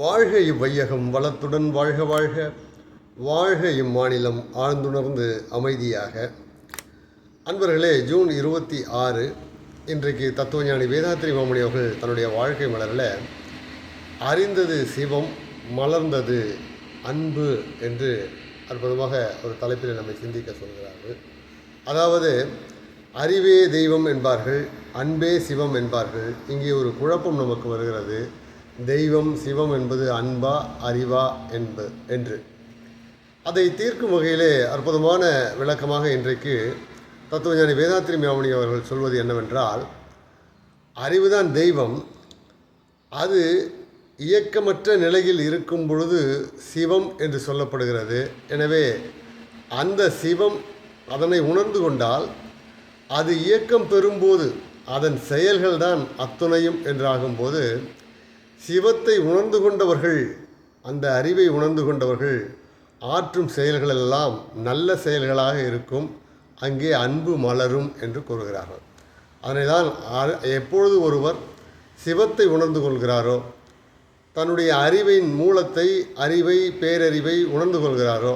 வாழ்க இவ்வையகம் வளத்துடன் வாழ்க வாழ்க. வாழ்க இம்மாநிலம் ஆழ்ந்துணர்ந்து அமைதியாக. அன்பர்களே ஜூன் இருபத்தி ஆறு இன்றைக்கு தத்துவஞானி வேதாத்திரி மாமணி அவர்கள் தன்னுடைய வாழ்க்கை மலரில் அறிந்தது சிவம் மலர்ந்தது அன்பு என்று அற்புதமாக ஒரு தலைப்பில் நம்மை சிந்திக்க சொல்கிறார்கள். அதாவது அறிவே தெய்வம் என்பார்கள் அன்பே சிவம் என்பார்கள். இங்கே ஒரு குழப்பம் நமக்கு வருகிறது. தெய்வம் சிவம் என்பது அன்பா அறிவா என்ப என்று. அதை தீர்க்கும் வகையிலே அற்புதமான விளக்கமாக இன்றைக்கு தத்துவஞானி வேதாத்திரி மாமணி அவர்கள் சொல்வது என்னவென்றால் அறிவுதான் தெய்வம். அது இயக்கமற்ற நிலையில் இருக்கும் பொழுது சிவம் என்று சொல்லப்படுகிறது. எனவே அந்த சிவம் அதனை உணர்ந்து கொண்டால் அது இயக்கம் பெறும்போது அதன் செயல்கள்தான் அத்துணையும் என்றாகும்போது சிவத்தை உணர்ந்து கொண்டவர்கள் அந்த அறிவை உணர்ந்து கொண்டவர்கள் ஆற்றும் செயல்களெல்லாம் நல்ல செயல்களாக இருக்கும். அங்கே அன்பு மலரும் என்று கூறுகிறார்கள். அதனை தான் எப்பொழுது ஒருவர் சிவத்தை உணர்ந்து கொள்கிறாரோ தன்னுடைய அறிவின் மூலத்தை அறிவை பேரறிவை உணர்ந்து கொள்கிறாரோ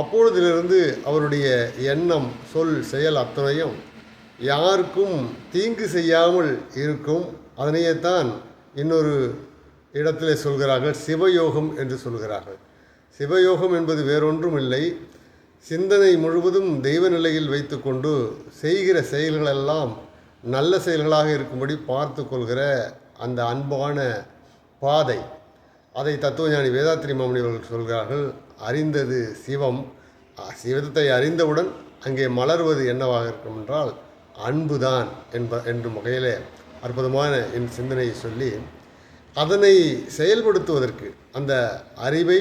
அப்பொழுதிலிருந்து அவருடைய எண்ணம் சொல் செயல் அத்தனையும் யாருக்கும் தீங்கு செய்யாமல் இருக்கும். அதனையேத்தான் இன்னொரு இடத்திலே சொல்கிறார்கள் சிவயோகம் என்று சொல்கிறார்கள். சிவயோகம் என்பது வேறொன்றும் இல்லை சிந்தனை முழுவதும் தெய்வ நிலையில் வைத்துக்கொண்டு செய்கிற செயல்களெல்லாம் நல்ல செயல்களாக இருக்கும்படி பார்த்து கொள்கிற அந்த அன்பான பாதை. அதை தத்துவஞானி வேதாத்திரி மாமணி அவர்கள் சொல்கிறார்கள் அறிந்தது சிவம். சிவத்தை அறிந்தவுடன் அங்கே மலர்வது என்னவாக இருக்கும் என்றால் அன்புதான் என்ப என்றும் வகையிலே அற்புதமான என் சிந்தனையை சொல்லி அதனை செயல்படுத்துவதற்கு அந்த அறிவை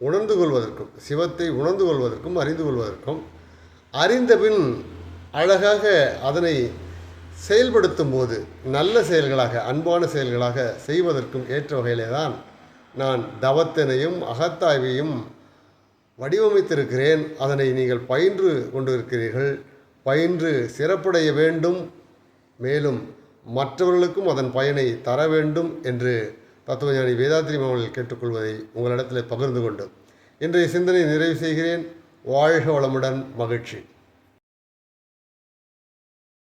உணர்ந்து கொள்வதற்கும் சிவத்தை உணர்ந்து கொள்வதற்கும் அறிந்து கொள்வதற்கும் அறிந்தபின் அழகாக அதனை செயல்படுத்தும் போது நல்ல செயல்களாக அன்பான செயல்களாக செய்வதற்கும் ஏற்ற வகையிலே தான் நான் தவத்தினையும் அகத்தாய்வையும் வடிவமைத்திருக்கிறேன். அதனை நீங்கள் பயின்று கொண்டிருக்கிறீர்கள். பயின்று சிறப்படைய வேண்டும். மேலும் மற்றவர்களுக்கும் அதன் பயனை தர வேண்டும் என்று தத்துவஞானி வேதாத்திரி மாவனில் கேட்டுக்கொள்வதை உங்களிடத்தில் பகிர்ந்து கொண்டு இன்றைய சிந்தனை நிறைவு செய்கிறேன். வாழ்க வளமுடன் மகிழ்ச்சி.